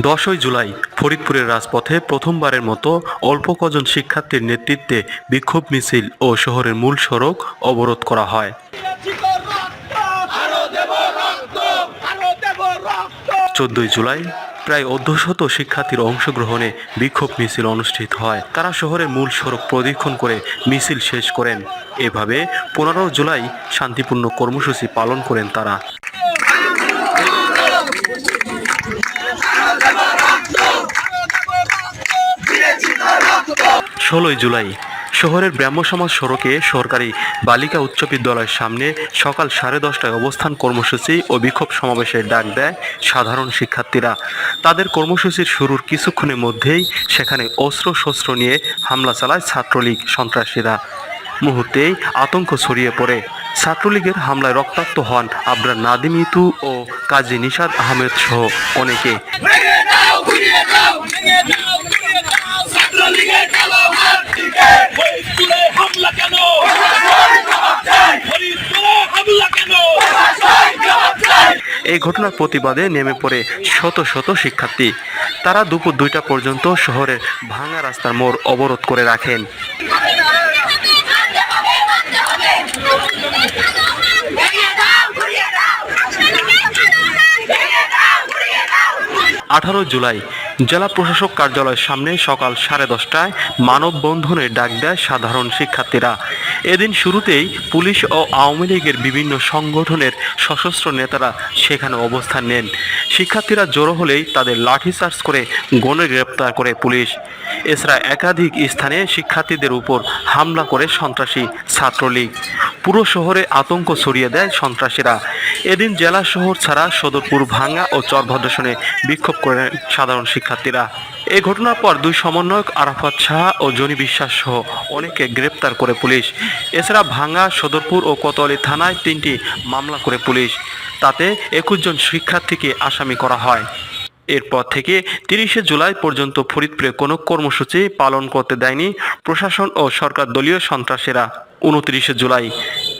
দশই জুলাই ফরিদপুরের রাজপথে প্রথমবারের মতো অল্প কজন শিক্ষার্থীর নেতৃত্বে বিক্ষোভ মিছিল ও শহরের মূল সড়ক অবরোধ করা হয়। চোদ্দই জুলাই প্রায় অর্ধশত শিক্ষার্থীর অংশগ্রহণে বিক্ষোভ মিছিল অনুষ্ঠিত হয়। তারা শহরের মূল সড়ক প্রদক্ষিণ করে মিছিল শেষ করেন। এভাবে পনেরো জুলাই শান্তিপূর্ণ কর্মসূচি পালন করেন তারা। ষোলোই জুলাই। শহরের ব্রাহ্ম সমাজ সড়কে সরকারি বালিকা উচ্চ বিদ্যালয়ের সামনে সকাল সাড়ে দশটায় অবস্থান কর্মসূচি ও বিক্ষোভ সমাবেশের ডাক দেয় সাধারণ শিক্ষার্থীরা। তাদের কর্মসূচির শুরুর কিছুক্ষণের মধ্যেই সেখানে অস্ত্র শস্ত্র নিয়ে হামলা চালায় ছাত্রলীগ সন্ত্রাসীরা। মুহূর্তেই আতঙ্ক ছড়িয়ে পড়ে। ছাত্রলীগের হামলায় রক্তাক্ত হন আবরার নাদিম ইতু ও কাজী নিশাদ আহমেদ সহ অনেকে। ছাত্রলীগের কালো হাতটিকে ফরিদপুরে হামলা কেন? ফরিদপুরে হামলা কেন? এই ঘটনার প্রতিবাদে নেমে পড়ে শত শত শিক্ষার্থী। তারা দুপুর দুইটা পর্যন্ত শহরের ভাঙা রাস্তার মোড় অবরোধ করে রাখেন। আঠারো জুলাই জেলা প্রশাসক কার্যালয়ের সামনে সকাল সাড়ে দশটায় মানববন্ধনের ডাক দেয় সাধারণ শিক্ষার্থীরা। এদিন শুরুতেই পুলিশ ও আওয়ামী লীগের বিভিন্ন সংগঠনের সশস্ত্র নেতারা সেখানে অবস্থান নেন। শিক্ষার্থীরা জড়ো হলেই তাদের লাঠিচার্জ করে গণে গ্রেপ্তার করে পুলিশ। এছাড়া একাধিক স্থানে শিক্ষার্থীদের উপর হামলা করে সন্ত্রাসী ছাত্রলীগ। পুরো শহরে আতঙ্ক ছড়িয়ে দেয় সন্ত্রাসীরা। এদিন জেলা শহর ছাড়া সদরপুর ভাঙ্গা ও চরভদ্রসনে বিক্ষোভ করেন সাধারণ শিক্ষার্থীরা। এই ঘটনার পর দুই সমন্বয়ক আরাফাত শাহ ও জনি বিশ্বাস সহ অনেকে গ্রেপ্তার করে পুলিশ। এছাড়া ভাঙ্গা, সদরপুর ও কোতোয়ালি থানায় তিনটি মামলা করে পুলিশ। তাতে একুশ জন শিক্ষার্থীকে আসামি করা হয়। এরপর থেকে তিরিশে জুলাই পর্যন্ত ফরিদপুরে কোনো কর্মসূচি পালন করতে দেয়নি প্রশাসন ও সরকার দলীয় সন্ত্রাসীরা। উনত্রিশে জুলাই।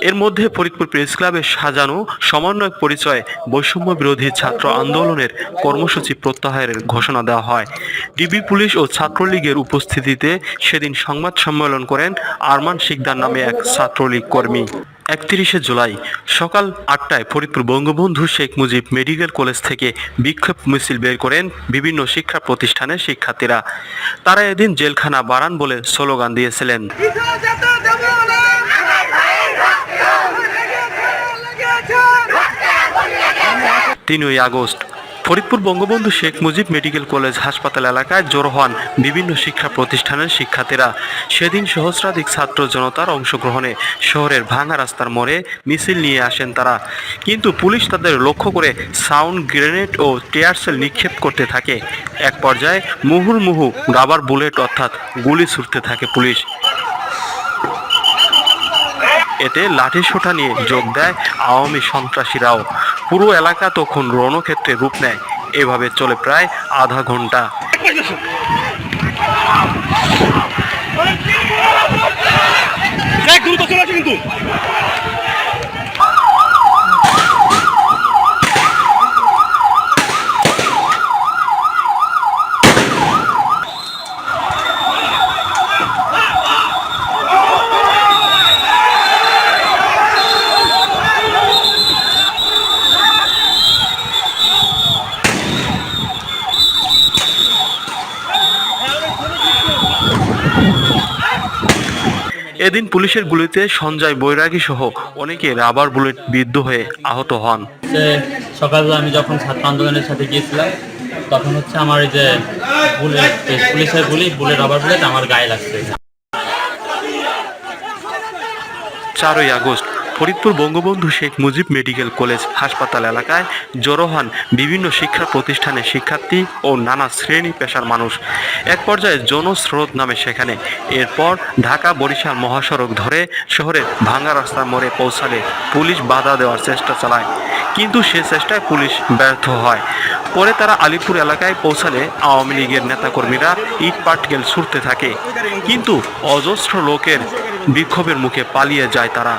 এর মধ্যে ফরিদপুর প্রেস ক্লাবে সাজানো সমন্বয়ক পরিচয়ে বৈষম্য বিরোধী ছাত্র আন্দোলনের কর্মসূচি প্রত্যাহারের ঘোষণা দেওয়া হয়। ডিবি পুলিশ ও ছাত্রলীগের উপস্থিতিতে সেদিন সংবাদ সম্মেলন করেন আরমান শিকদার নামে এক ছাত্রলীগ কর্মী। একত্রিশে জুলাই সকাল আটটায় ফরিদপুর বঙ্গবন্ধু শেখ মুজিব মেডিকেল কলেজ থেকে বিক্ষোভ মিছিল বের করেন বিভিন্ন শিক্ষা প্রতিষ্ঠানের শিক্ষার্থীরা। তারা এদিন জেলখানা বাড়ান বলে স্লোগান দিয়েছিলেন। তিনই August. Faridpur Bangabandhu Sheikh Mujib medical college হাসপাতাল এলাকায় জড়ো হন বিভিন্ন শিক্ষা প্রতিষ্ঠানের শিক্ষার্থীরা। সেদিন সহস্রাধিক ছাত্র জনতার অংশগ্রহণে শহরের ভাঙা রাস্তার মোড়ে মিছিল নিয়ে আসেন তারা। কিন্তু পুলিশ তাদের লক্ষ্য করে সাউন্ড গ্রেনেড ও টিয়ারসেল নিক্ষেপ করতে থাকে। এক পর্যায়ে মুহুর্মুহু রাবার বুলেট অর্থাৎ গুলি ছুটতে থাকে পুলিশ। এতে লাঠি লাঠিসোঁটা নিয়ে যোগ দেয় আওয়ামী সন্ত্রাসীরাও। পুরো এলাকা তখন রণক্ষেত্রে রূপ নেয়। এভাবে চলে প্রায় আধা ঘণ্টা। কিন্তু। এদিন পুলিশের গুলিতে সঞ্জয় বৈরাগী সহ অনেকে রাবার বুলেট বিদ্ধ হয়ে আহত হন। সকালে সকালবেলা আমি যখন ছাত্র আন্দোলনের সাথে গিয়েছিলাম তখন হচ্ছে আমার এই যে বুলেট পুলিশের গুলি বুলেট রাবার বুলেট আমার গায়ে লাগছে। চারই August Faridpur Bangabandhu Sheikh Mujib medical college হাসপাতাল এলাকায় জড়ো হন বিভিন্ন শিক্ষা প্রতিষ্ঠানের শিক্ষার্থী ও নানা শ্রেণি পেশার মানুষ। এক পর্যায়ে জনস্রোত নামে সেখানে। এরপর ঢাকা বরিশাল মহাসড়ক ধরে শহরের ভাঙা রাস্তার মোড়ে পৌঁছালে পুলিশ বাধা দেওয়ার চেষ্টা চালায়। কিন্তু সে চেষ্টায় পুলিশ ব্যর্থ হয়। পরে তারা আলিপুর এলাকায় পৌঁছালে আওয়ামী লীগের নেতাকর্মীরা ইট পাটকেল ছুটতে থাকে। কিন্তু অজস্র লোকের বিক্ষোভের মুখে পালিয়ে যায় তারা।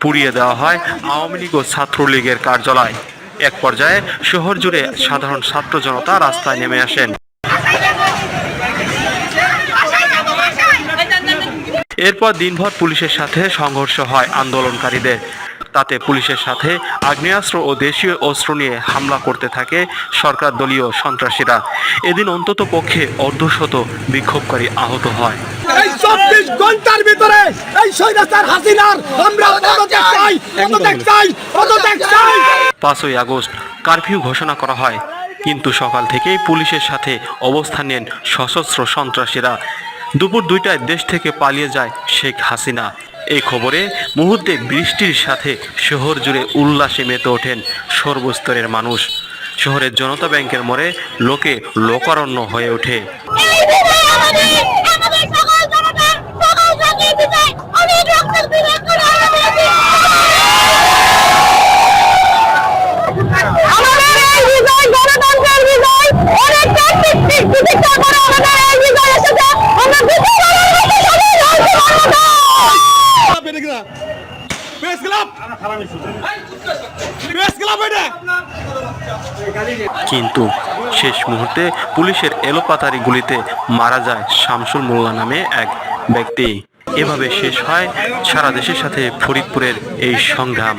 পুড়িয়ে দেওয়া হয় আওয়ামী লীগ ও ছাত্রলীগের কার্যালয়। এক পর্যায়ে শহর জুড়ে সাধারণ ছাত্র জনতা রাস্তায় নেমে আসেন। এরপর দিনভর পুলিশের সাথে সংঘর্ষ হয় আন্দোলনকারীদের। তাতে পুলিশের সাথে আগ্নেয়াস্ত্র ও দেশীয় অস্ত্র নিয়ে হামলা করতে থাকে সরকার দলীয় সন্ত্রাসীরা। এদিন অন্তত পক্ষে অর্ধশত বিক্ষোভকারী আহত হয়। চব্বিশ ঘণ্টার ভিতরে এই স্বৈরাচার হাসিনার আমরা পদত্যাগ চাই পদত্যাগ চাই পদত্যাগ চাই। পাঁচই আগস্ট কারফিউ ঘোষণা করা হয় কিন্তু সকাল থেকেই পুলিশের সাথে অবস্থান নেন সশস্ত্র সন্ত্রাসীরা। দুপুর দুইটায় দেশ থেকে পালিয়ে যায় শেখ হাসিনা। এই খবরে মুহূর্তে বৃষ্টির সাথে শহর জুড়ে উল্লাসে মেতে ওঠেন সর্বস্তরের মানুষ। শহরের জনতা ব্যাংকের মোড়ে লোকে লোকারণ্য হয়ে ওঠে এই বিজয় আমাদের আমাদের সকল জনতা সকল জাতির বিজয় অনেক রক্তের বিজয় করে আমরা পেয়েছি আমাদের এই বিজয় গণতন্ত্রের বিজয় অনেক ট্যাকটিক চিকিৎসা করে আমাদের এই বিজয় এসেছে আমরা বিজয় করার মতো সবাই রয়েছে Bangladesh press club press club এটা কিন্তু শেষ মুহূর্তে পুলিশের এলোপাতারি গুলিতে মারা যায় শামসুল মোল্লা নামে এক ব্যক্তি। এভাবে শেষ হয় সারা দেশের সাথে ফরিদপুরের এই সংগ্রাম।